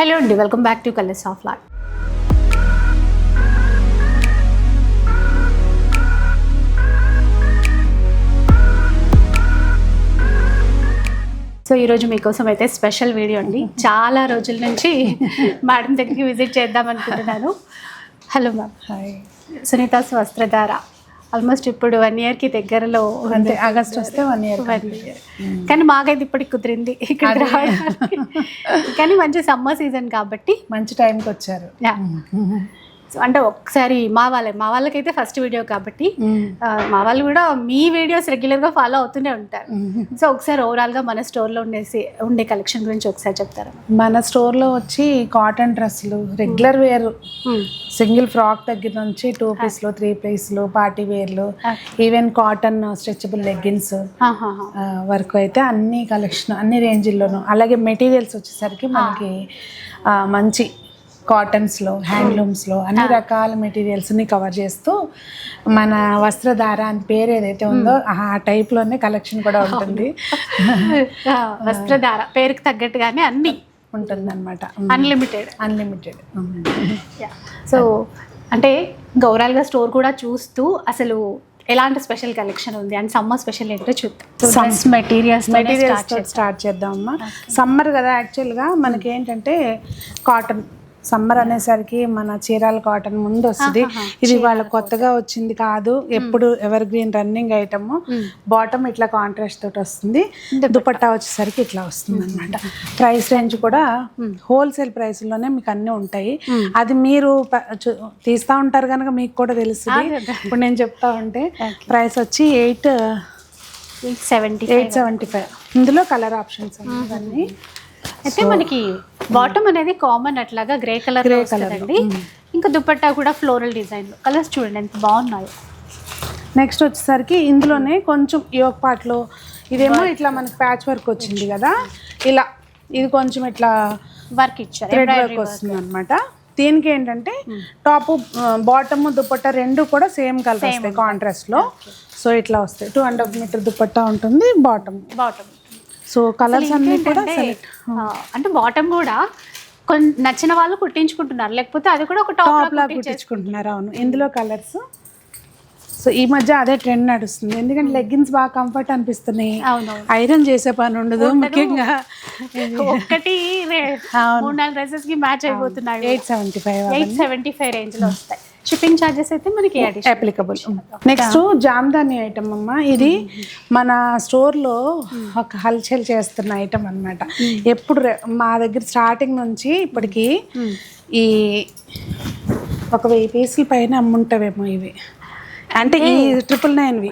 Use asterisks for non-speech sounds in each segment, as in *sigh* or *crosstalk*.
Hello అండి welcome back to colours of life. So ఈరోజు మీకోసం అయితే స్పెషల్ వీడియో అండి. చాలా రోజుల నుంచి మేడం దగ్గరికి విజిట్ చేద్దాం అనుకుంటున్నాను. Hello ma'am. Hi. Sunitha's Vastradhara almost ఇప్పుడు వన్ ఇయర్కి దగ్గరలో అంతే ఆగస్ట్ వస్తే వన్ ఇయర్ One year. కానీ మాకైతే ఇప్పటికి కుదిరింది ఇక్కడ రావడానికి. కానీ మంచి సమ్మర్ సీజన్ కాబట్టి మంచి టైంకి వచ్చారు. అంటే ఒకసారి మా వాళ్ళే మా వాళ్ళకైతే ఫస్ట్ వీడియో కాబట్టి ఆ, మా వాళ్ళు కూడా మీ వీడియోస్ రెగ్యులర్గా ఫాలో అవుతూనే ఉంటారు. సో ఒకసారి ఓవరాల్గా మన స్టోర్లో ఉండేసి ఉండే కలెక్షన్ గురించి ఒకసారి చెప్తారా? మన స్టోర్లో వచ్చి కాటన్ డ్రెస్సులు రెగ్యులర్ వేర్ సింగిల్ ఫ్రాక్ దగ్గర నుంచి టూ పీస్లు త్రీ పీస్లు పార్టీ వేర్లు ఈవెన్ కాటన్ స్ట్రెచబుల్ లెగ్గిన్స్. వరకు అయితే అన్ని కలెక్షన్ అన్ని రేంజ్ల్లోనూ అలాగే మెటీరియల్స్ వచ్చేసరికి మనకి ఆ, మంచి కాటన్స్లో హ్యాండ్లూమ్స్లో అన్ని రకాల మెటీరియల్స్ని కవర్ చేస్తూ మన వస్త్రధార అని పేరు ఏదైతే ఉందో ఆ టైప్లోనే కలెక్షన్ కూడా ఉంటుంది. వస్త్రధార పేరుకి తగ్గట్టుగానే అన్ని ఉంటుందన్నమాట. అన్లిమిటెడ్ అన్లిమిటెడ్ సో అంటే గౌరాల్గా స్టోర్ కూడా చూస్తూ అసలు ఎలాంటి స్పెషల్ కలెక్షన్ ఉంది? అండ్ సమ్మర్ స్పెషల్ ఏంటో చూద్దాం. మెటీరియల్స్ మెటీరియల్స్ స్టార్ట్ చేద్దామమ్మా. సమ్మర్ కదా యాక్చువల్గా మనకి ఏంటంటే కాటన్ సమ్మర్ అనేసరికి మన చీరాల కాటన్ ముందు వస్తుంది. ఇది వాళ్ళ కొత్తగా వచ్చింది కాదు. ఎప్పుడు evergreen running item. Bottom ఇట్లా కాంట్రాస్ట్ తోటి వస్తుంది. దుపట్టా. వచ్చేసరికి ఇట్లా వస్తుంది అనమాట ప్రైస్ రేంజ్ కూడా హోల్సేల్ ప్రైస్లోనే మీకు అన్నీ ఉంటాయి అది మీరు తీస్తా ఉంటారు కనుక మీకు కూడా తెలుస్తుంది. ఇప్పుడు నేను చెప్తా ఉంటే ప్రైస్ వచ్చి eight seventy eight seventy five. ఇందులో కలర్ ఆప్షన్స్ అన్నీ అయితే మనకి బాటమ్ అనేది కామన్ అట్లాగా గ్రే కలర్ గ్రే కలర్ అండి ఇంకా దుపట్టా కూడా ఫ్లోరల్ డిజైన్ కలర్స్ చూడండి ఎంత బాగున్నాయో. నెక్స్ట్ వచ్చేసరికి ఇందులోనే కొంచెం యోగ్ పార్ట్లో ఇదేమో ఇట్లా మనకి ప్యాచ్ వర్క్ వచ్చింది కదా. ఇలా ఇది కొంచెం ఇట్లా వర్క్ ఇచ్చారు థ్రెడ్ వర్క్ వస్తుంది అనమాట దీనికి ఏంటంటే టాప్ బాటమ్ దుపట్టా రెండు కూడా సేమ్ కలర్ వస్తాయి కాంట్రాస్ట్లో. సో ఇట్లా వస్తాయి. Two and half metre dupatta ఉంటుంది బాటమ్ బాటమ్ సో కలర్స్ అన్ని కూడా select. అంటే బాటమ్ కూడా కొన్ని నచ్చిన వాళ్ళు కుట్టించుకుంటున్నారు. లేకపోతే అది కూడా ఒక టాప్ టాప్ లా కుట్టించుకుంటున్నారు అవును. ఇందులో కలర్స్ సో ఈ మధ్య అదే ట్రెండ్ నడుస్తుంది. ఎందుకంటే లెగ్గిన్స్ బాగా కంఫర్ట్ అనిపిస్తున్నాయి. ఐరన్ చేసే పని ఉండదు ముఖ్యంగా. ఒక్కటి రే- మూడు నాలుగు డ్రెస్సెస్కి మ్యాచ్ అయిపోతున్నాయి. Eight seventy five eight seventy five రేంజ్లో వస్తాయి. షిప్పింగ్ చార్జెస్ అయితే మనకి. అప్లికబుల్ నెక్స్ట్ జామ్దాని ఐటమ్ అమ్మ. ఇది మన స్టోర్లో ఒక హల్చల్ చేస్తున్న ఐటమ్ అన్నమాట. ఎప్పుడు రె- మా దగ్గర స్టార్టింగ్ నుంచి ఇప్పటికి ఈ ఒక వెయ్యి పీసుల పైన అమ్ముంటావేమో ఇవి. అంటే ఈ ట్రిపుల్ నైన్వి.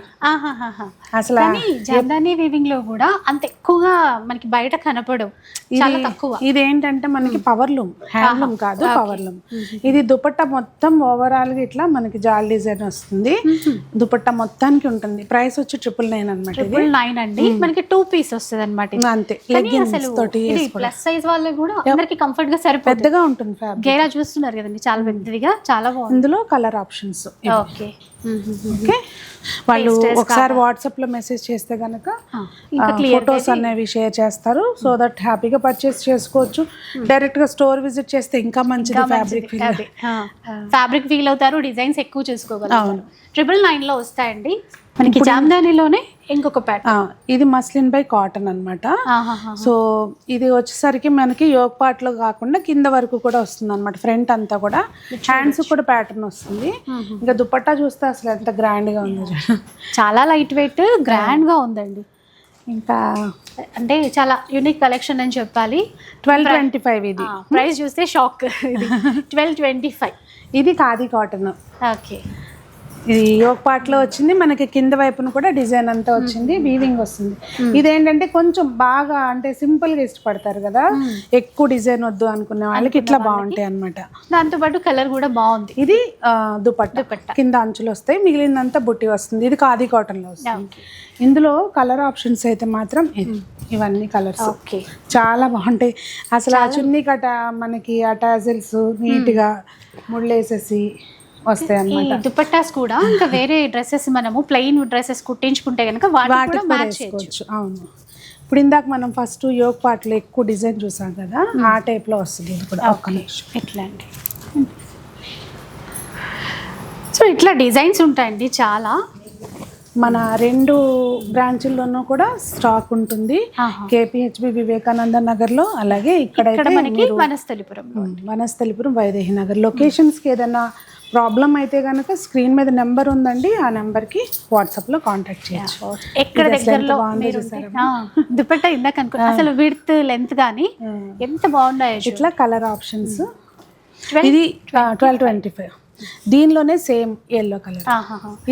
అసలు కానీ జామ్దాని వీవింగ్లో కూడా అంత ఎక్కువగా మనకి బయట కనపడవు. చాలా తక్కువ. ఇది ఏంటంటే మనకి పవర్ లూమ్ హ్యాండ్లూమ్ కాదు పవర్ లూమ్. ఇది దుపట్టా మొత్తం ఓవరాల్గా ఇట్లా మనకి జాల్ డిజైన్ వస్తుంది. దుపట్టా మొత్తానికి ఉంటుంది. ప్రైస్ వచ్చి ట్రిపుల్ నైన్ అనమాట ట్రిపుల్ నైన్ అండి. మనకి టూ పీస్ వస్తుంది అనమాట అంతే. లెగ్గిన్స్ తోటి ప్లస్ సైజ్ వాళ్ళకి కూడా అందరికి కంఫర్ట్గా సరిపోతుంది పెద్దగా ఉంటుంది ఫ్యాబ్రిక్ గేరా చూస్తున్నారు కదండి చాలా పెద్దదిగా చాలా బాగుంది. ఇందులో కలర్ ఆప్షన్స్ ఓకే. ఓకే? వాళ్ళు ఒకసారి వాట్సాప్లో మెసేజ్ చేస్తే గనక ఇంకా ఫొటోస్ అనేవి షేర్ చేస్తారు. సో దట్ హ్యాపీగా పర్చేస్ చేసుకోవచ్చు. డైరెక్ట్గా స్టోర్ విజిట్ చేస్తే ఇంకా మంచిది ఫ్యాబ్రిక్ ఫ్యాబ్రిక్ ఫీల్ అవుతారు డిజైన్స్ ఎక్కువ చూసుకోగలుగుతారు. ట్రిపుల్ నైన్లో వస్తాయండి. మనకి జామ్దానిలోనే ఇంకొక ప్యాటర్న్ ఇది మస్లిన్ బై కాటన్ అన్నమాట. సో ఇది వచ్చేసరికి మనకి యోగ్ పార్ట్లో కాకుండా కింద వరకు కూడా వస్తుంది అనమాట ఫ్రంట్ అంతా కూడా. హ్యాండ్స్ కూడా ప్యాటర్న్ వస్తుంది. ఇంకా దుపట్టా చూస్తే అసలు ఎంత గ్రాండ్గా ఉందో. చాలా లైట్ వెయిట్ గ్రాండ్గా ఉందండి. ఇంకా అంటే చాలా యూనిక్ కలెక్షన్ అని చెప్పాలి. ట్వెల్వ్ ట్వంటీ ఫైవ్ ఇది. ప్రైస్ చూస్తే షాక్ ట్వెల్వ్ ట్వంటీ ఫైవ్ ఇది ఖాదీ కాటన్ ఓకే ఇది యోగ్ పార్ట్లో వచ్చింది. మనకి కింద వైపున కూడా డిజైన్ అంతా వచ్చింది. వీవింగ్ వస్తుంది. ఇదేంటంటే కొంచెం బాగా అంటే సింపుల్గా ఇష్టపడతారు కదా. ఎక్కువ డిజైన్ వద్దు అనుకునే వాళ్ళకి ఇట్లా బాగుంటాయి అన్నమాట. దాంతో పాటు కలర్ కూడా బాగుంది. ఇది దుపట్టా. కింద అంచులు వస్తాయి. మిగిలిందంతా బుట్టి వస్తుంది. ఇది ఖాదీ కాటన్లో వస్తుంది. ఇందులో కలర్ ఆప్షన్స్ అయితే మాత్రం. ఇవన్నీ కలర్స్ ఓకే. చాలా బాగుంటాయి. అసలు ఆ చున్నీ కట మనకి ఆ టాజిల్స్ నీట్గా ముళ్ళేసేసి వస్తాయి దుపట్టాస్ కూడా ఇంకా వేరే డ్రెస్సెస్ మనము ప్లెయిన్ డ్రెస్సెస్ కుట్టించుకుంటే కనుక వాటికి మ్యాచ్ చేయొచ్చు. వేసుకోవచ్చు. అవును. ఇప్పుడు ఇందాక మనం ఫస్ట్ యోగ పాటలో ఎక్కువ డిజైన్ చూసాం కదా ఆ టైప్లో వస్తుంది ఇది కూడా. నిమిషం. ఇట్లా అండి. సో ఇట్లా డిజైన్స్ ఉంటాయండి చాలా. మన రెండు బ్రాంచుల్లోనూ కూడా స్టాక్ ఉంటుంది. కేపీహెచ్బి వివేకానంద నగర్లో అలాగే ఇక్కడ మనకి వనస్థలిపురం. వనస్థలిపురం వైదేహి నగర్. లొకేషన్స్కి ఏదైనా ప్రాబ్లం అయితే కనుక స్క్రీన్ మీద నెంబర్ ఉందండి ఆ నెంబర్కి వాట్సాప్లో కాంటాక్ట్ చేయొచ్చు ఎక్కడ దగ్గరలో దుపట్టా ఇందాక అనుకో అసలు విడ్త్ లెంత్ కానీ ఎంత బాగున్నాయో. ఇట్లా కలర్ ఆప్షన్స్. ఇది ట్వెల్వ్ ట్వంటీ ఫైవ్. దీనిలోనే సేమ్ ఎల్లో కలర్.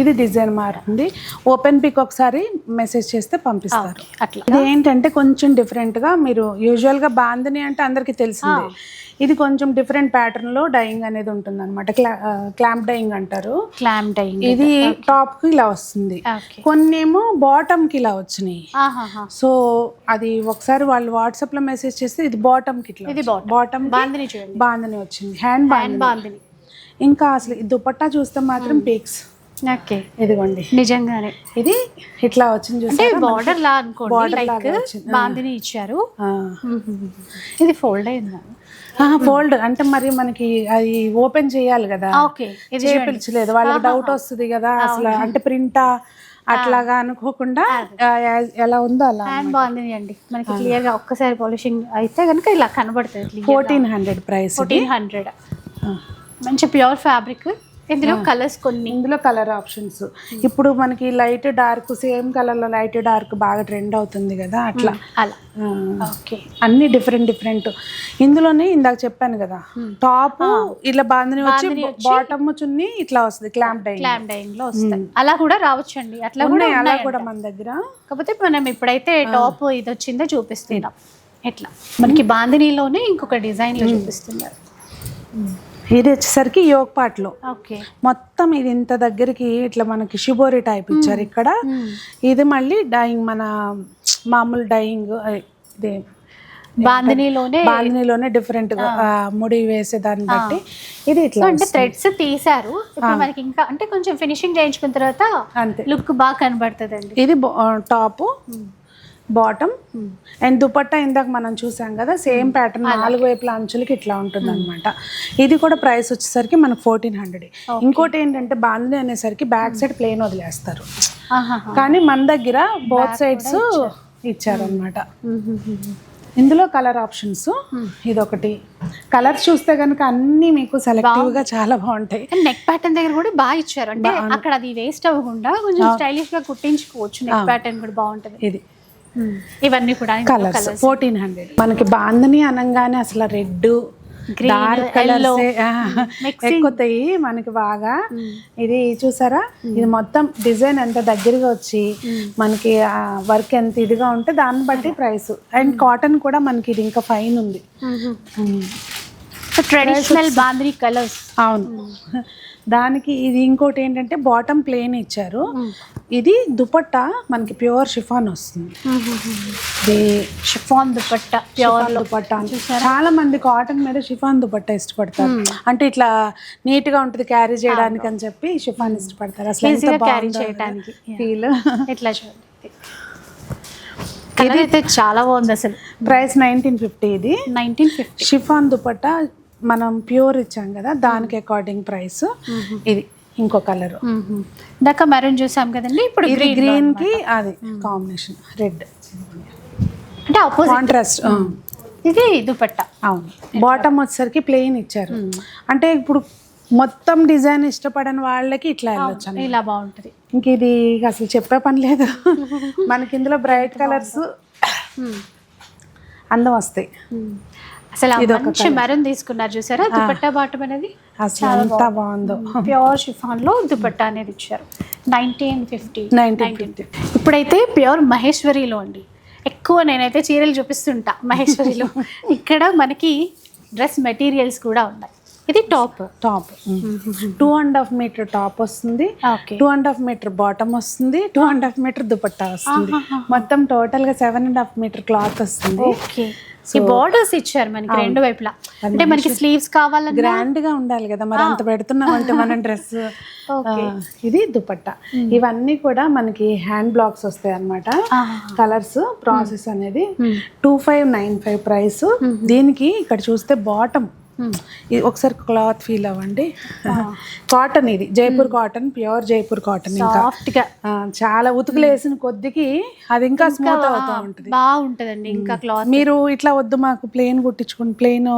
ఇది డిజైన్ మారుతుంది ఓపెన్ పిక్ ఒకసారి మెసేజ్ చేస్తే పంపిస్తారు. అట్లా. ఇది ఏంటంటే కొంచెం డిఫరెంట్గా మీరు యూజువల్గా బాందని అంటే అందరికి తెలిసిందే. ఇది కొంచెం డిఫరెంట్ ప్యాటర్న్లో డైయింగ్ అనేది ఉంటుంది అనమాట క్లాంప్ డైయింగ్ అంటారు. క్లామ్ డైయింగ్ ఇది టాప్కి ఇలా వస్తుంది. కొన్ని ఏమో బాటమ్కి ఇలా వచ్చినాయి. సో అది ఒకసారి వాళ్ళు వాట్సాప్లో మెసేజ్ చేస్తే ఇది బాటమ్కి ఇట్లా ఇది. బాటమ్ బాందిని బాందని వచ్చింది. హ్యాండ్ బాందిని ఇంకా అసలు ఈ దుపట్టా చూస్తే మాత్రం పీక్స్. ఓకే ఇదిగోండి. నిజంగానే. ఇది ఇట్లా వచ్చింది చూసారా బార్డర్ లా అనుకోండి లైక్. బాందిని ఇచ్చారు. ఇది ఫోల్డ్ అయిందా? ఫోల్డ్ అంటే మరి మనకి అది ఓపెన్ చేయాలి కదా. చేపించలేదు. వాళ్ళకి డౌట్ వస్తుంది కదా అసలు. అంటే ప్రింటా అట్లాగా అనుకోకుండా ఎలా ఉందో అలా హ్యాండ్ బాందిని అండి. మనకి క్లియర్గా ఒక్కసారి పాలిషింగ్ అయితే కనుక ఇలా కనబడుతుంది fourteen hundred price fourteen hundred మంచి ప్యూర్ ఫ్యాబ్రిక్. ఇందులో కలర్స్ కొన్ని. ఇందులో కలర్ ఆప్షన్స్ ఇప్పుడు మనకి లైట్ డార్క్ సేమ్ కలర్లో లైట్ డార్క్ బాగా ట్రెండ్ అవుతుంది కదా అట్లా. అలా. ఓకే. అన్ని డిఫరెంట్ డిఫరెంట్ ఇందులోనే ఇందాక చెప్పాను కదా టాప్ ఇట్లా బాందని వచ్చి బాటమ్ చున్ని ఇట్లా వస్తుంది క్లాంప్ డై క్లామ్ డైయింగ్లో వస్తాయి అలా కూడా రావచ్చండి. అట్లా కూడా అలా కూడా మన దగ్గర. కాకపోతే మనం ఇప్పుడైతే టాప్ ఇది వచ్చిందో చూపిస్తున్నాం. ఎట్లా? మనకి బాందినీలోనే ఇంకొక డిజైన్లో చూపిస్తున్నారు. ఇది వచ్చేసరికి యోగ్ పాట్లో. ఓకే. మొత్తం ఇది ఇంత దగ్గరికి ఇట్లా మనకి షిబోరి టైప్ ఇచ్చారు ఇక్కడ. ఇది మళ్ళీ డైయింగ్ మన మామూలు డైయింగ్ ఇది. బాందినీలోనే బాందినిలోనే డిఫరెంట్గా ముడి వేసే దాన్ని బట్టి ఇది ఇట్లా అంటే థ్రెడ్స్ తీసారు మనకి ఇంకా అంటే కొంచెం ఫినిషింగ్ చేయించుకున్న తర్వాత అంతే. లుక్ బాగా కనబడుతుందండి. ఇది టాప్ బాటమ్. అండ్ దుపట్టా ఇందాక మనం చూసాం కదా సేమ్ ప్యాటర్న్ నాలుగు వైపుల అంచులకి ఇట్లా ఉంటుంది అనమాట ఇది కూడా ప్రైస్ వచ్చేసరికి మనకు ఫోర్టీన్ హండ్రెడ్ ఇంకోటి ఏంటంటే బాందిని అనేసరికి బ్యాక్ సైడ్ ప్లేన్ వదిలేస్తారు. కానీ మన దగ్గర బోత్ సైడ్స్ ఇచ్చారనమాట ఇందులో కలర్ ఆప్షన్స్. ఇదొకటి. కలర్స్ చూస్తే కనుక అన్ని మీకు సెలెక్టివ్గా చాలా బాగుంటాయి. నెక్ ప్యాటర్న్ దగ్గర కూడా బాగా ఇచ్చారు. అంటే అక్కడ అది వేస్ట్ అవ్వకుండా కొంచెం స్టైలిష్గా కుట్టించుకోవచ్చు. నెక్ ప్యాటర్న్ కూడా బాగుంటది. ఇది. ఇవన్నీ కూడా కలర్స్ ఫోర్టీన్ హండ్రెడ్ మనకి బాందని అనగానే అసలు రెడ్ డార్క్ కలర్స్ ఎక్కుతాయి మనకి బాగా. ఇది చూసారా? ఇది మొత్తం డిజైన్ ఎంత దగ్గరగా వచ్చి మనకి వర్క్ ఎంత ఇదిగా ఉంటే దాన్ని బట్టి ప్రైస్. అండ్ కాటన్ కూడా మనకి ఇది ఇంకా ఫైన్ ఉంది. ట్రెడిషనల్ బాంద్రీ కలర్స్ అవును. *laughs* దానికి ఇది ఇంకోటి ఏంటంటే బాటమ్ ప్లేన్ ఇచ్చారు. ఇది దుపట్టా మనకి ప్యూర్ షిఫాన్ వస్తుంది. ఇది షిఫాన్ దుపట్టా షిఫాన్ దుపట్టా. చాలా మంది కాటన్ మీద షిఫాన్ దుపట్టా ఇష్టపడతారు. అంటే ఇట్లా నీట్గా ఉంటుంది క్యారీ చేయడానికి అని చెప్పి షిఫాన్ ఇష్టపడతారు. అసలు క్యారీ చేయడానికి ఫీల్ ఇట్లా అయితే చాలా బాగుంది అసలు. ప్రైస్ నైన్టీన్ ఫిఫ్టీ ఇది. నైన్టీన్ ఫిఫ్టీ షిఫాన్ దుపట్టా మనం ప్యూర్ ఇచ్చాం కదా దానికి అకార్డింగ్ ప్రైస్ ఇది ఇంకో కలర్ ఇందాక మెరూన్ చూసాం కదండి ఇప్పుడు ఇది గ్రీన్కి అది కాంబినేషన్ రెడ్ అంటే ఆపోజిట్ కాంట్రాస్ట్ ఇది దుపట్టా. అవును. బాటమ్ వచ్చేసరికి ప్లెయిన్ ఇచ్చారు. అంటే ఇప్పుడు మొత్తం డిజైన్ ఇష్టపడని వాళ్ళకి ఇట్లా వెళ్ళొచ్చు. ఇలా బాగుంటది. ఇంక ఇది అసలు చెప్పే పని లేదు. మనకి ఇందులో బ్రైట్ కలర్స్ అందం వస్తాయి. అసలు మంచి మెరూన్ తీసుకున్నారు చూసారా? దుపట్టా బాటం అనేది ఎంత బాగుందో. ప్యూర్ షిఫాన్లో దుపట్టా అనేది ఇచ్చారు. Nineteen fifty. నైన్టీన్ ఇప్పుడైతే ప్యూర్ మహేశ్వరిలో అండి. ఎక్కువ నేనైతే చీరలు చూపిస్తుంటా మహేశ్వరిలో. *laughs* ఇక్కడ మనకి డ్రెస్ మెటీరియల్స్ కూడా ఉన్నాయి. ఇది top. Top. Two and half metre top వస్తుంది. Two and half metre bottom వస్తుంది. Two and half metre dupatta వస్తుంది. మొత్తం టోటల్గా seven and half metre cloth వస్తుంది. ఓకే. ఈ బోర్డర్స్ ఇచ్చారు మనకి రెండు వైపులా. అంటే మనకి స్లీవ్స్ కావాలన్నా గ్రాండ్గా ఉండాలి కదా మరి అంత పెడుతున్నాం అంటే మనం డ్రెస్ *laughs* ఇది దుపట్టా. ఇవన్నీ కూడా మనకి హ్యాండ్ బ్లాక్స్ వస్తాయి అన్నమాట కలర్స్ ప్రాసెస్ అనేది two five nine five price దీనికి ఇక్కడ చూస్తే బాటమ్ ఇది ఒకసారి క్లాత్ ఫీల్ అవ్వండి. కాటన్ ఇది. Jaipur cotton pure Jaipur cotton ఇంకా. సాఫ్ట్గా ఆ, చాలా ఉతుకులు వేసిన కొద్దికి అది ఇంకా స్మూత్ అవుతా ఉంటుంది. బాగుంటదండి ఇంకా క్లాత్. మీరు ఇట్లా వద్దు మాకు ప్లేన్ కుట్టించుకుని ప్లేన్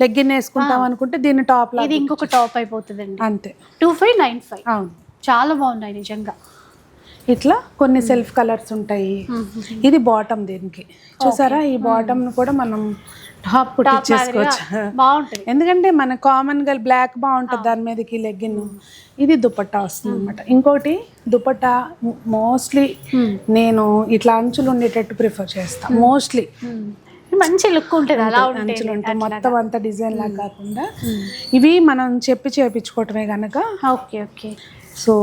లెగ్గిన్ వేసుకుంటాం అనుకుంటే దీన్ని టాప్ ఇది ఇంకొక టాప్ అయిపోతుందండి. అంతే. Two five nine five. అవును. చాలా బాగున్నాయి నిజంగా. ఇట్లా కొన్ని సెల్ఫ్ కలర్స్ ఉంటాయి. ఇది బాటమ్ దీనికి. చూసారా? ఈ బాటమ్ కూడా మనం టాప్ కుట్టించేసుకోవచ్చు బాగుంటది. ఎందుకంటే మన కామన్గా బ్లాక్ బాగుంటుంది దాని మీదకి లెగ్గిన్ ఇది దుపట్టా వస్తుంది అనమాట ఇంకోటి దుపట్టా మోస్ట్లీ నేను ఇట్లా అంచులు ఉండేటట్టు ప్రిఫర్ చేస్తా. మోస్ట్లీ మంచి లుక్ ఉంటుంది అలా అంచులు ఉంటాయి మొత్తం అంతా డిజైన్ లాగా కాకుండా ఇవి మనం చెప్పి చేపించుకోవటమే కనుక ఓకే ఓకే సో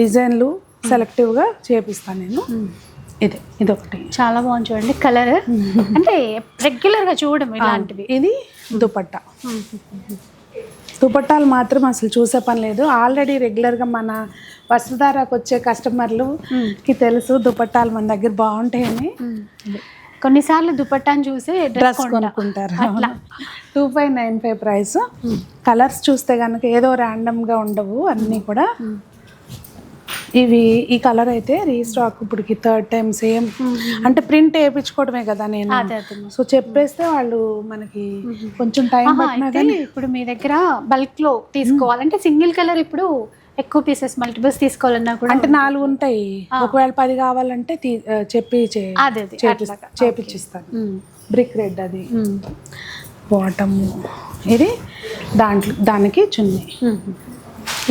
డిజైన్లు సెలెక్టివ్గా చేపిస్తాను నేను. ఇది ఇదొకటి. చాలా బాగుంది చూడండి కలర్. అంటే రెగ్యులర్గా చూడడం ఇలాంటివి. ఇది దుపట్టా. దుపట్టాలు మాత్రం అసలు చూసే పని లేదు. ఆల్రెడీ రెగ్యులర్గా మన వస్త్రధారకు వచ్చే కస్టమర్లుకి తెలుసు దుపట్టాలు మన దగ్గర బాగుంటాయని. కొన్నిసార్లు దుపట్టాను చూసి డ్రెస్ కొనుక్కుంటారు two five nine five price colours చూస్తే కనుక ఏదో ర్యాండమ్గా ఉండవు అన్నీ కూడా ఇవి ఈ కలర్ అయితే రీస్టాక్ ఇప్పటికి థర్డ్ టైం సేమ్. అంటే ప్రింట్ వేయించుకోవడమే కదా నేను. సో చెప్పేస్తే వాళ్ళు మనకి కొంచెం టైం ఇప్పుడు మీ దగ్గర బల్క్లో తీసుకోవాలంటే సింగిల్ కలర్ ఇప్పుడు ఎక్కువ పీసెస్ మల్టిపుల్స్ తీసుకోవాలన్నా కూడా అంటే నాలుగు ఉంటాయి. ఒకవేళ పది కావాలంటే చెప్పి చే- అదే అదే చేపి- అట్లాగా. చేపిచ్చిస్తాను. ఉమ్. బ్రిక్ రెడ్ అది. బాటమ్. ఇది దాంట్లో దానికి చున్నీ.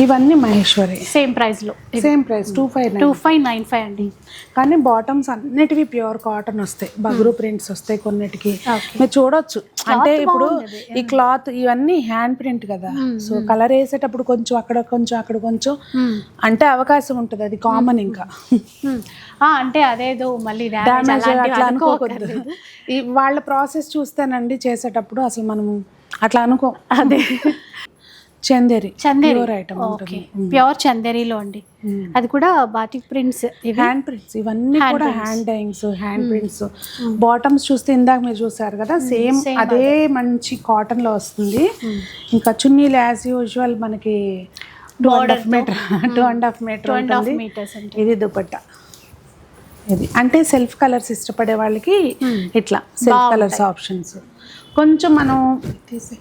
ఇవన్నీ మహేశ్వరి. సేమ్ ప్రైస్లో. Same price two five two five nine five అండి. కానీ బాటమ్స్ అన్నిటివి ప్యూర్ కాటన్ వస్తాయి. బగురు ప్రింట్స్ వస్తాయి కొన్నిటికి. మీరు చూడొచ్చు. అంటే ఇప్పుడు ఈ క్లాత్ ఇవన్నీ హ్యాండ్ ప్రింట్ కదా. సో కలర్ వేసేటప్పుడు కొంచెం అక్కడ కొంచెం అక్కడ కొంచెం. అంటే అవకాశం ఉంటుంది. అది కామన్ ఇంకా. అంటే అదేదో మళ్ళీ డ్యామేజ్ అట్లా. అనుకోకూడదు. వాళ్ళ ప్రాసెస్ చూస్తేనండి చేసేటప్పుడు. అసలు మనం అట్లా అనుకో అదే. *laughs* Chanderi Chanderi. Pure item okay. Pure చందేరిలో అండి. అది కూడా బాటిక్ ప్రింట్స్ హ్యాండ్ ప్రింట్స్ ఇవన్నీ కూడా hand dyeings hand prints bottoms చూస్తే ఇందాక మీరు చూసారు కదా సేమ్ అదే మంచి కాటన్లో వస్తుంది. ఇంకా చున్నీలు యాజ్ యూజువల్ మనకి two and half metre two and half metre ఇది దుపట్టా. ఇది. అంటే సెల్ఫ్ కలర్స్ ఇష్టపడే వాళ్ళకి ఇట్లా సెల్ఫ్ కలర్స్ ఆప్షన్స్ కొంచెం మనం తీసే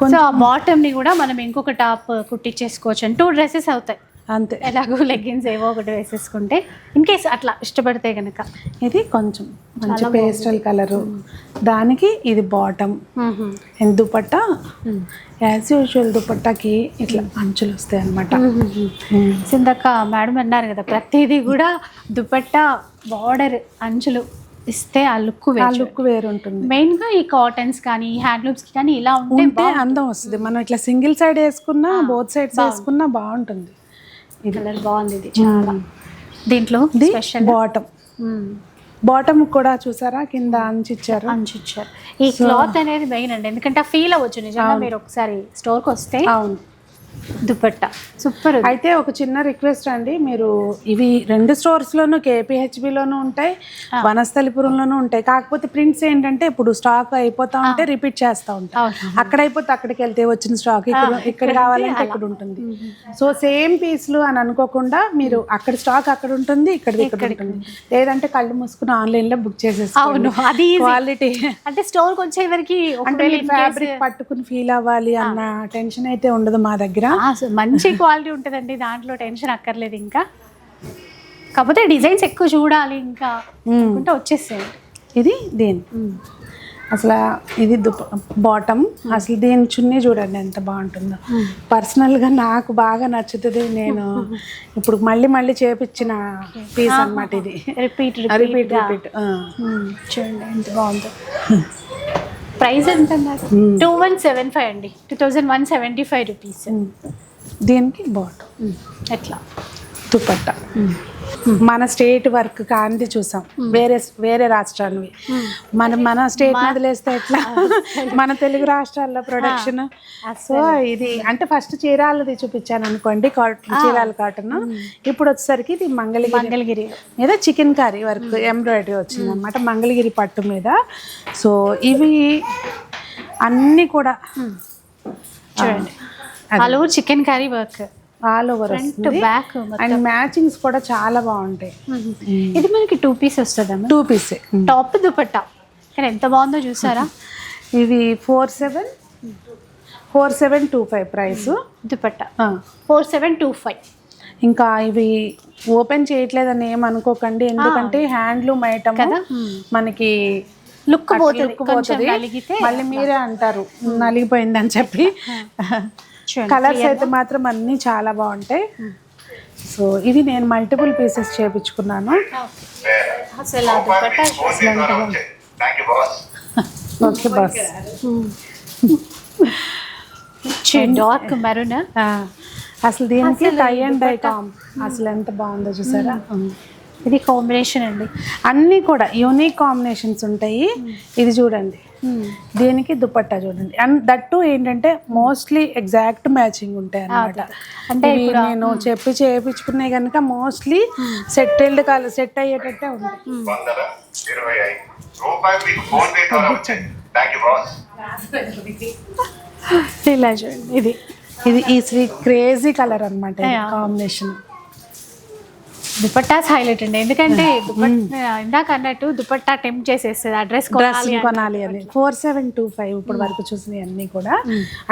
సో ఆ బాటమ్ని కూడా మనం ఇంకొక టాప్ కుట్టించేసుకోవచ్చు టూ డ్రెస్సెస్ అవుతాయి. అంతే. ఎలాగో లెగ్గిన్స్ ఏవో ఒకటి వేసేసుకుంటే ఇన్ కేస్ అట్లా ఇష్టపడితే కనుక ఇది కొంచెం మంచి పేస్టల్ కలరు. దానికి ఇది bottom. And dupatta. As usual దుపట్టాకి ఇట్లా అంచులు వస్తాయి అనమాట ఇందాక మేడం అన్నారు కదా ప్రతిదీ కూడా దుపట్టా బార్డర్ అంచులు. ఇస్తే ఆ లుక్ ఆ లుక్ వేరు. ఉంటుంది మెయిన్గా ఈ కాటన్స్ కానీ హ్యాండ్లూమ్స్ కానీ ఇలా ఉంటే అందం వస్తుంది. మనం ఇట్లా సింగిల్ సైడ్ వేసుకున్నా బోత్ సైడ్స్ వేసుకున్నా బాగుంటుంది. కలర్ బాగుంది ఇది చాలా. దీంట్లో స్పెషల్? బాటమ్ బాటమ్ కూడా చూసారా? కింద అంచు ఇచ్చారు అంచిచ్చారు. ఈ క్లాత్ అనేది మెయిన్ అండి. ఎందుకంటే ఆ ఫీల్ అవ్వచ్చు. నిజంగా మీరు ఒకసారి స్టోర్కి వస్తే అవును. దుపట్టా. సూపర్ అయితే ఒక చిన్న రిక్వెస్ట్ అండి మీరు ఇవి రెండు స్టోర్స్ లోను KPHB లోను ఉంటాయి వనస్థలిపురంలోనూ ఉంటాయి. కాకపోతే ప్రింట్స్ ఏంటంటే ఇప్పుడు స్టాక్ అయిపోతా ఉంటే రిపీట్ చేస్తూ ఉంటాం అవును. అక్కడ అయిపోతే అక్కడికి వెళ్తే వచ్చిన స్టాక్ ఇక్కడ ఇక్కడ కావాలంటే ఇక్కడ ఉంటుంది సో సేమ్ పీస్లు అని అనుకోకుండా మీరు అక్కడ స్టాక్ అక్కడ ఉంటుంది ఇక్కడ ఇక్కడ ఉంటుంది. లేదంటే కళ్ళు మూసుకుని ఆన్లైన్లో బుక్ చేసేసుకోండి. అవును అది. క్వాలిటీ అంటే స్టోర్కి వచ్చేవరకు అంటే ఫ్యాబ్రిక్ పట్టుకుని ఫీల్ అవ్వాలి అన్న టెన్షన్ అయితే ఉండదు మా దగ్గర. మంచి క్వాలిటీ ఉంటుందండి. దాంట్లో టెన్షన్ అక్కర్లేదు ఇంకా. కాకపోతే డిజైన్స్ ఎక్కువ చూడాలి ఇంకా అనుకుంటే వచ్చేస్తాయి. ఇది దీని? అసలు ఇది బాటమ్ అసలు దీని చున్నీ చూడండి ఎంత బాగుంటుందో. పర్సనల్గా నాకు బాగా నచ్చుతుంది నేను ఇప్పుడు మళ్ళీ మళ్ళీ చేపించిన పీస్ అన్నమాట ఇది. రిపీట్ రిపీట్ రిపీట్ చూడండి ఎంత బాగుందో. *laughs* ప్రైస్ ఎంత టూ వన్ సెవెన్ ఫైవ్ అండి. Two thousand one seventy five rupees దీనికి? బాటమ్ ఎట్లా? దుపట్టా. మన స్టేట్ వర్క్ కాంతి చూసాం. వేరే వేరే రాష్ట్రానివి మన మన స్టేట్ వదిలేస్తే ఎట్లా? మన తెలుగు రాష్ట్రాల్లో ప్రొడక్షన్. సో ఇది అంటే ఫస్ట్ చీరాలది చూపించాను అనుకోండి కాటన్ చీరాల కాటన్. ఇప్పుడు వచ్చేసరికి ఇది మంగళగిరి. మంగళగిరి. మీద చికెన్ కర్రీ వర్క్ ఎంబ్రాయిడరీ వచ్చింది అనమాట మంగళగిరి పట్టు మీద. సో ఇవి అన్నీ కూడా. చూడండి. Over chikankari work. All over back and matchings కూడా చాలా బాగుంటాయి. ఇది మనకి టూ పీస్ వస్తుందమ్మా టూ పీస్ టాప్ దుపట్టా. కానీ ఎంత బాగుందో చూసారా? ఇవి four seven four seven two five price dupatta. Four seven two five ఇంకా ఇవి ఓపెన్ చేయట్లేదని ఏమనుకోకండి ఎందుకంటే హ్యాండ్లూమ్ ఐటమ్ కదా? మనకి లుక్ పోతుంది మళ్ళీ మీరే అంటారు. నలిగిపోయిందని చెప్పి. కలర్స్ అయితే మాత్రం అన్నీ చాలా బాగుంటాయి. సో ఇవి నేను multiple pieces చేపించుకున్నాను. Boss okay boss dark maroon అసలు దీనికి టై అండ్ డై కామ్ అసలు ఎంత బాగుందో చూసారా? ఇది కాంబినేషన్ అండి. అన్నీ కూడా యూనిక్ కాంబినేషన్స్ ఉంటాయి. ఇది చూడండి. దీనికి దుపట్టా చూడండి. అండ్ దట్టు ఏంటంటే మోస్ట్లీ ఎగ్జాక్ట్ మ్యాచింగ్ ఉంటాయి అన్నమాట అంటే నేను చెప్పి చేయించుకున్నాయి కనుక మోస్ట్లీ సెటిల్డ్ కాలు సెట్ అయ్యేటట్టే ఉంటాయి. వందల ఇరవై ఐదు. రూపాయలు మీకు ఫోన్ పే ద్వారా వచ్చాయి థ్యాంక్ యూ బాస్ ఇలా చూడండి. ఇది ఇది ఈ శ్రీ క్రేజీ కలర్ అనమాట. కాంబినేషన్ దుపట్టాస్ హైలైట్ అండి. ఎందుకంటే దుపట్టా ఇందాక అన్నట్టు దుపట్టా టెంప్ చేసేస్తుంది ఆ డ్రెస్ డ్రెస్ కొనాలి అని. ఫోర్ సెవెన్ టూ ఫైవ్ ఇప్పుడు వరకు చూసినవి అన్ని కూడా.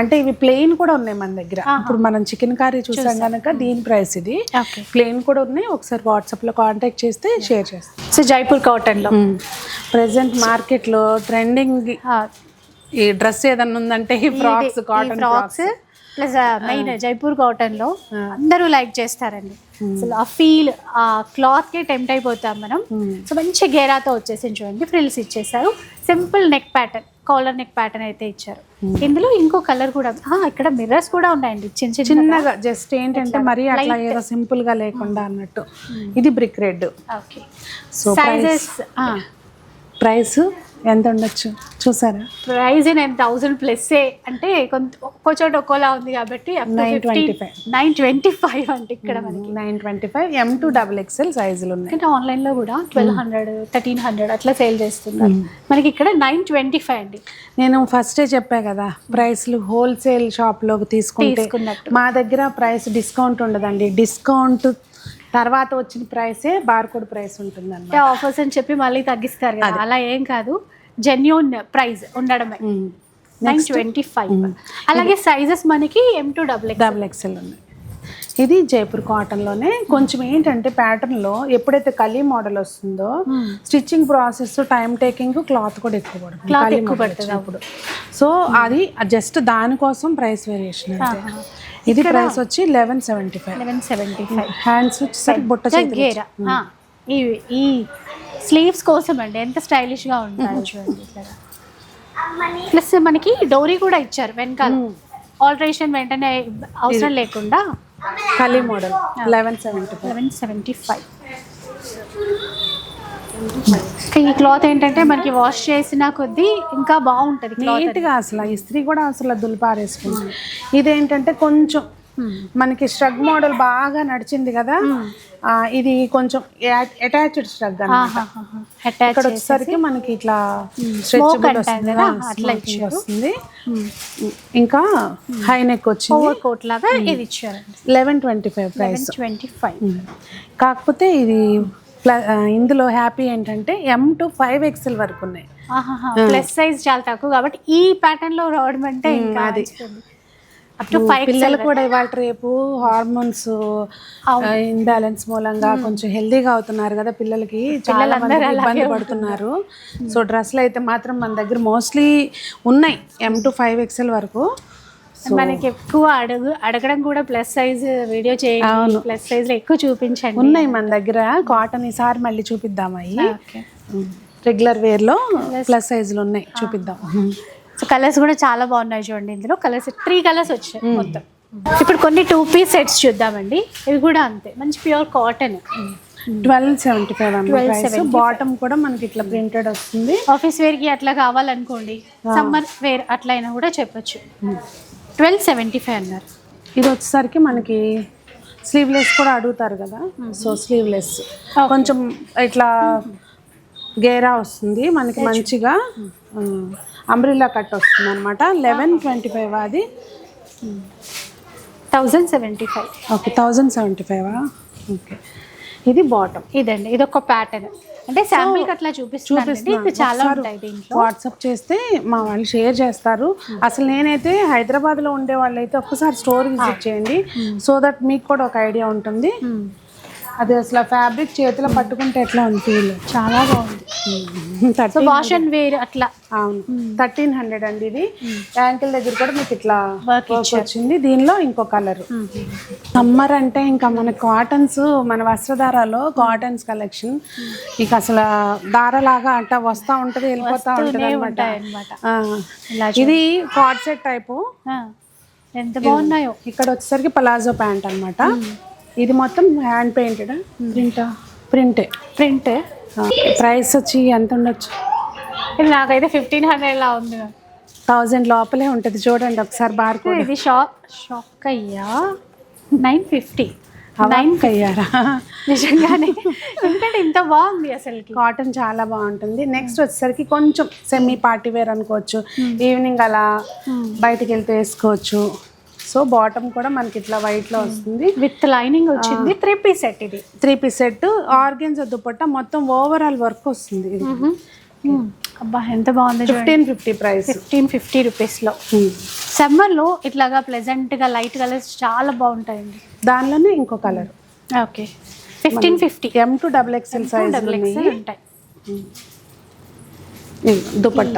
అంటే ఇవి ప్లెయిన్ కూడా ఉన్నాయి మన దగ్గర. ఇప్పుడు మనం చికెన్ కర్రీ చూసాం కనుక దీని ప్రైస్ ఇది. ప్లెయిన్ కూడా ఉన్నాయి. ఒకసారి వాట్సాప్లో కాంటాక్ట్ చేస్తే షేర్ చేస్తాం. సో జైపూర్ కాటన్లో. ప్రెసెంట్ మార్కెట్లో ట్రెండింగ్ ఈ డ్రెస్ ఏదన్నా ఉందంటే ఈ frocks cotton frocks. Plus main Jaipur కాటన్లో అందరూ లైక్ చేస్తారండి. అసలు ఆ ఫీల్ ఆ క్లాత్కి టెంప్ట్ అయిపోతాం మనం. సో మంచి గేరాతో వచ్చేసి చూడండి ఫ్రిల్స్ ఇచ్చేసారు. Simple neck pattern collar neck pattern అయితే ఇచ్చారు. ఇందులో ఇంకో కలర్ కూడా ఇక్కడ మిర్రర్స్ కూడా ఉన్నాయండి చిన్న చిన్న చిన్నగా జస్ట్ ఏంటంటే మరీ అట్లా ఏదో సింపుల్గా లేకుండా అన్నట్టు. ఇది brick red. Okay. So sizes price ఎంత ఉండొచ్చు? చూసారా? ప్రైస్ నేను థౌసండ్ ప్లస్ అంటే కొంత ఒక్కో చోట ఒక్కోలా ఉంది కాబట్టి 925. Nine twenty five. అంటే ఇక్కడ మనకి. Nine twenty five. M two double XL సైజులు ఉన్నాయి. ఎందుకంటే ఆన్లైన్లో కూడా ట్వెల్వ్ హండ్రెడ్ థర్టీన్ హండ్రెడ్ అట్లా సేల్ చేస్తున్నారు. మనకి ఇక్కడ నైన్ ట్వంటీ ఫైవ్ అండి. నేను ఫస్టే చెప్పా కదా ప్రైస్లు హోల్సేల్ షాప్లోకి తీసుకుంటే. మా దగ్గర ప్రైస్ డిస్కౌంట్ ఉండదండి. డిస్కౌంట్ తర్వాత వచ్చిన ప్రైసే బార్కోడ్ ప్రైస్ ఉంటుంది అంటే ఆఫర్స్ అని చెప్పి మళ్ళీ తగ్గిస్తారు కదా. అలా ఏం కాదు. జెన్యున్ ప్రైస్ ఉండడమే. నైన్ ట్వంటీ ఫైవ్ అలాగే సైజెస్ మనకి M to double double XL ఉన్నాయి. ఇది జైపూర్ కాటన్లోనే కొంచెం ఏంటంటే ప్యాటర్న్లో ఎప్పుడైతే కలీ మోడల్ వస్తుందో stitching process time taking cloth కూడా ఎక్కువ పడుతుంది. Cloth కలీ ఎక్కువ పడుతుంది వచ్చినప్పుడు. సో అది జస్ట్ దానికోసం ప్రైస్ వేరియేషన్ ఇది ప్రైస్ వచ్చి eleven seventy five eleven seventy five hands వచ్చేసరికి బుట్ట గేరా. ఈ ఈ స్లీవ్స్ కోసం అండి ఎంత స్టైలిష్గా ఉంటాయో చూడండి ఇట్లా. ప్లస్ మనకి డోరీ కూడా ఇచ్చారు వెనకాల. ఆల్టరేషన్ వెంటనే అవసరం లేకుండా. Kali model eleven seventy five eleven seventy five ఈ క్లాత్ ఏంటంటే మనకి వాష్ చేసిన కొద్దీ ఇంకా బాగుంటది నీట్గా అసలు ఇస్త్రీ కూడా అసలు దులిపారేసుకుంది. ఇదేంటంటే కొంచెం మనకి స్ట్రగ్ మోడల్ బాగా నడిచింది కదా? ఇది కొంచెం అటాచ్డ్ స్ట్రగ్ ఇక్కడ వచ్చేసరికి మనకి ఇట్లా అట్లా ఇచ్చారు. వస్తుంది. ఇంకా హై నెక్ వచ్చింది. ఓవర్ కోట్ లాగా ఇది ఇచ్చారండి eleven twenty five price twenty five కాకపోతే ఇది ఇందులో హ్యాపీ ఏంటంటే ఎం టు ఫైవ్ ఎక్స్ఎల్ వరకు ఉన్నాయి. ప్లస్ సైజ్ చాలా తక్కువ కాబట్టి ఈ ప్యాటర్న్లో రావడం అంటే ఇంకా అది. పిల్లలు కూడా ఇవాళ రేపు హార్మోన్స్ ఇంబ్యాలెన్స్ మూలంగా కొంచెం హెల్దీగా అవుతున్నారు కదా పిల్లలకి. చాలా మంది ఇబ్బంది పడుతున్నారు. సో డ్రెస్లు అయితే మాత్రం మన దగ్గర మోస్ట్లీ ఉన్నాయి. ఎం టు ఫైవ్ ఎక్స్ఎల్ వరకు. మనకి ఎక్కువ అడుగు అడగడం కూడా ప్లస్ సైజ్ వీడియో చేయండి. ప్లస్ సైజ్లో ఎక్కువ చూపించండి. ఉన్నాయి మన దగ్గర. కాటన్ ఈసారి మళ్ళీ చూపిద్దాం అవి రెగ్యులర్ వేర్లో ప్లస్ సైజులు ఉన్నాయి. చూపిద్దాం. సో కలర్స్ కూడా చాలా బాగున్నాయి చూడండి ఇందులో. కలర్స్ త్రీ కలర్స్ వచ్చాయి మొత్తం. ఇప్పుడు కొన్ని టూ పీస్ సెట్స్ చూద్దామండి. ఇవి కూడా అంతే. మంచి pure cotton twelve seventy five అమ్మ 12.75. ప్రైస్ బాటమ్ కూడా మనకి ఇట్లా ప్రింటెడ్ వస్తుంది. ఆఫీస్ వేర్కి అట్లా కావాలనుకోండి. సమ్మర్ వేర్ అట్లా అయినా కూడా చెప్పొచ్చు. ట్వెల్వ్ సెవెంటీ ఫైవ్ అన్నారు. ఇది వచ్చేసరికి మనకి స్లీవ్లెస్ కూడా అడుగుతారు కదా? సో స్లీవ్లెస్ కొంచెం ఇట్లా గేరా వస్తుంది. మనకి మంచిగా అంబ్రిల్లా కట్ వస్తుంది అనమాట లెవెన్ ట్వంటీ ఫైవ్ అది? Thousand seventy five. Okay thousand seventy ఫైవా okay ఇది బాటమ్ ఇదండి ఇది ఒక ప్యాటర్న్ అంటే శాంపిల్ అట్లా ఇంకా చాలా ఉంటాయి దీంట్లో. వాట్సాప్ చేస్తే మా వాళ్ళు షేర్ చేస్తారు. అసలు నేనైతే హైదరాబాద్లో ఉండే వాళ్ళైతే ఒక్కసారి స్టోర్ విజిట్ చేయండి. సో దట్ మీకు కూడా ఒక ఐడియా ఉంటుంది. అది అసలు ఫ్యాబ్రిక్ చేతిలో పట్టుకుంటే ఎట్లా ఉంది ఫీల్ చాలా బాగుంది. వాష్ అండ్ వేర్ అట్లా. అవును. థర్టీన్ హండ్రెడ్ అండి ఇది. యాంకిల్ దగ్గర కూడా మీకు ఇట్లా వర్క్ వచ్చింది. దీనిలో ఇంకో కలర్ సమ్మర్ అంటే ఇంకా మన కాటన్స్ మన వస్త్రధారాలో కాటన్స్ కలెక్షన్ ఇక అసలు దారలాగా అట్ట వస్తా ఉంటది వెళ్ళిపోతా ఉంటది అనమాట ఇది కార్డ్ సెట్ టైపు ఎంత బాగున్నాయో. ఇక్కడ వచ్చేసరికి పలాజో ప్యాంట్ అన్నమాట. ఇది మొత్తం హ్యాండ్ పెయింటెడ్ ప్రింట్ ప్రింటే ప్రింట్ ప్రైస్ వచ్చి ఎంత ఉండొచ్చు? ఇది నాకైతే ఫిఫ్టీన్ హండ్రెడ్ లా ఉంది థౌజండ్ లోపలే ఉంటుంది. చూడండి ఒకసారి బార్ ఇది షాప్ షాక్ అయ్యా. నైన్ ఫిఫ్టీ నైన్ అయ్యారా? నిజంగానే. ఎందుకంటే ఇంత బాగుంది అసలుకి. కాటన్ చాలా బాగుంటుంది. నెక్స్ట్ వచ్చేసరికి కొంచెం సెమీ పార్టీ వేర్ అనుకోవచ్చు ఈవినింగ్ అలా బయటికి వెళ్తే వేసుకోవచ్చు. సో బాటమ్ కూడా మనకి ఇట్లా white లో వస్తుంది. విత్ లైనింగ్ వచ్చింది. త్రీ పీస్ సెట్ ఇది. Three piece set organza dupatta మొత్తం ఓవరాల్ వర్క్ వస్తుంది. అబ్బా ఎంత బాగుంది fifteen fifty price fifteen fifty రూపీస్లో సమ్మర్లో ఇట్లాగా ప్లెజెంట్గా లైట్ కలర్స్ చాలా బాగుంటాయండి. దానిలోనే ఇంకో colour okay. Fifteen fifty M two double XL size ఉంటాయి. దుపట్ట.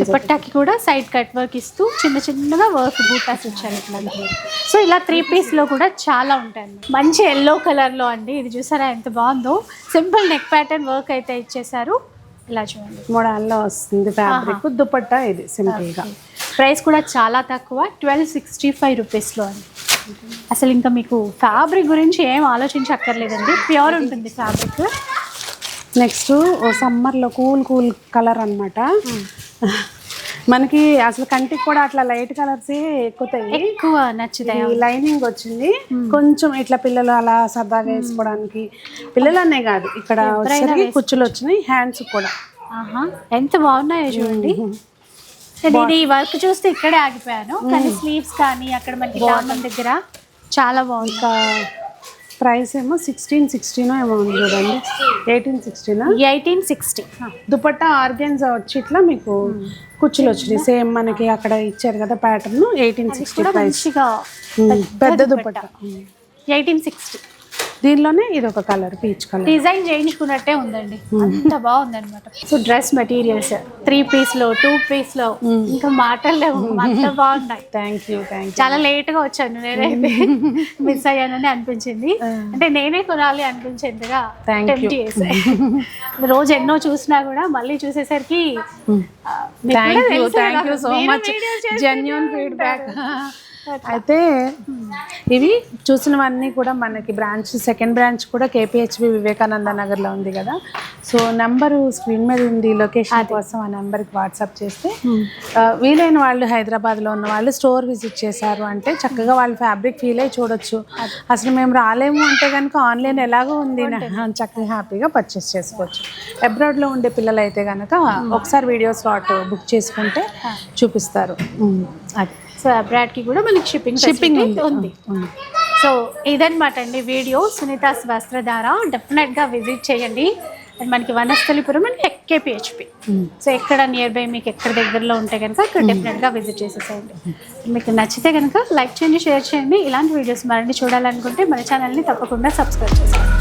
దుపట్టాకి కూడా సైడ్ కట్ వర్క్ ఇస్తూ చిన్న చిన్నగా వర్క్ బూటాస్ ఇచ్చారు ఇట్లా సో ఇలా త్రీ పీస్లో కూడా చాలా ఉంటాయి. మంచి ఎల్లో కలర్లో అండి. ఇది చూసారా ఎంత బాగుందో. సింపుల్ నెక్ ప్యాటర్న్ వర్క్ అయితే ఇచ్చేసారు. ఇలా చూడండి. మోడల్లో వస్తుంది ఫ్యాబ్రిక్. దుపట్ట ఇది సింపుల్గా ప్రైస్ కూడా చాలా తక్కువ. ట్వెల్వ్ సిక్స్టీ ఫైవ్ రూపీస్లో అండి. అసలు ఇంకా మీకు ఫ్యాబ్రిక్ గురించి ఏం ఆలోచించక్కర్లేదండి. ప్యూర్ ఉంటుంది ఫ్యాబ్రిక్. నెక్స్ట్ సమ్మర్లో కూల్ కూల్ కలర్ అన్నమాట. మనకి అసలు కంటికి కూడా అట్లా లైట్ కలర్సే ఎక్కుతాయి. ఎక్కువ నచ్చుతాయి లైనింగ్ వచ్చింది. కొంచెం ఇట్లా పిల్లలు అలా సరదాగా వేసుకోవడానికి. పిల్లలు అనే కాదు ఇక్కడ వచ్చేసరికి కుచ్చులు వచ్చినాయి హ్యాండ్స్ కూడా. ఆహా ఎంత బాగున్నాయో చూడండి. నేను ఈ వర్క్ చూస్తే ఇక్కడే ఆగిపోయాను. కానీ స్లీవ్స్ కానీ అక్కడ మనకి దగ్గర చాలా బాగుంది ప్రైస్ ఏమో సిక్స్టీన్ సిక్స్టీన్ ఏమో ఉంది చూడండి. Eighteen సిక్స్టీనా? Eighteen sixty. Dupatta organza వచ్చి ఇట్లా మీకు కుచ్చులు వచ్చినాయి. సేమ్ మనకి అక్కడ ఇచ్చారు కదా ప్యాటర్న్ ఎయిటీన్ సిక్స్టీ ప్రైస్. మంచిగా పెద్ద దుపట్టా. Eighteen sixty. దీనిలోనే ఇది ఒక కలర్ పీచ్ కలర్ డిజైన్ చేయించుకున్నట్టే ఉందండి. అంత బాగుంది అనమాట సో డ్రెస్ మెటీరియల్స్ త్రీ పీస్లో టూ పీస్లో ఇంకా మాటలు లేవు. అంత బాగున్నాయి. థ్యాంక్ యూ థ్యాంక్ యూ చాలా లేట్గా వచ్చాను. నేనైతే మిస్ *laughs* అయ్యానని అనిపించింది. అంటే నేనే కొనాలి అనిపించేంతగా you. టెంప్ట్ చేశాయి రోజు ఎన్నో చూసినా కూడా మళ్ళీ చూసేసరికి thank you thank you so much genuine feedback అయితే ఇవి చూసినవన్నీ కూడా మనకి బ్రాంచ్ సెకండ్ బ్రాంచ్ కూడా కేపీహెచ్బి వివేకానంద నగర్లో ఉంది కదా. సో నెంబరు స్క్రీన్ మీద ఉంది లొకేషన్ కోసం ఆ నెంబర్కి వాట్సాప్ చేస్తే. వీలైన వాళ్ళు హైదరాబాద్లో ఉన్న వాళ్ళు స్టోర్ విజిట్ చేశారు అంటే చక్కగా వాళ్ళు ఫ్యాబ్రిక్ ఫీల్ అయ్యి చూడొచ్చు. అసలు మేము రాలేము అంటే కనుక ఆన్లైన్ ఎలాగో ఉంది చక్కగా హ్యాపీగా పర్చేస్ చేసుకోవచ్చు. అబ్రాడ్లో ఉండే పిల్లలు అయితే కనుక ఒకసారి వీడియో స్లాట్ బుక్ చేసుకుంటే చూపిస్తారు. అది. సో అబ్రాడ్కి కూడా మనకి షిప్పింగ్ షిప్పింగ్ ఉంది. సో ఇదన్నమాట అండి వీడియో. సునీతాస్ వస్త్రధార డెఫినెట్గా విజిట్ చేయండి. అండ్ మనకి వనస్థలిపురం అండ్ కేపీహెచ్పి సో ఎక్కడ నియర్ బై మీకు ఎక్కడ దగ్గరలో ఉంటే కనుక అక్కడ డెఫినెట్గా విజిట్ చేసేసేయండి. మీకు నచ్చితే కనుక లైక్ చేయండి షేర్ చేయండి. ఇలాంటి వీడియోస్ మరిన్ని చూడాలనుకుంటే మన ఛానల్ని తప్పకుండా సబ్స్క్రైబ్ చేసేయండి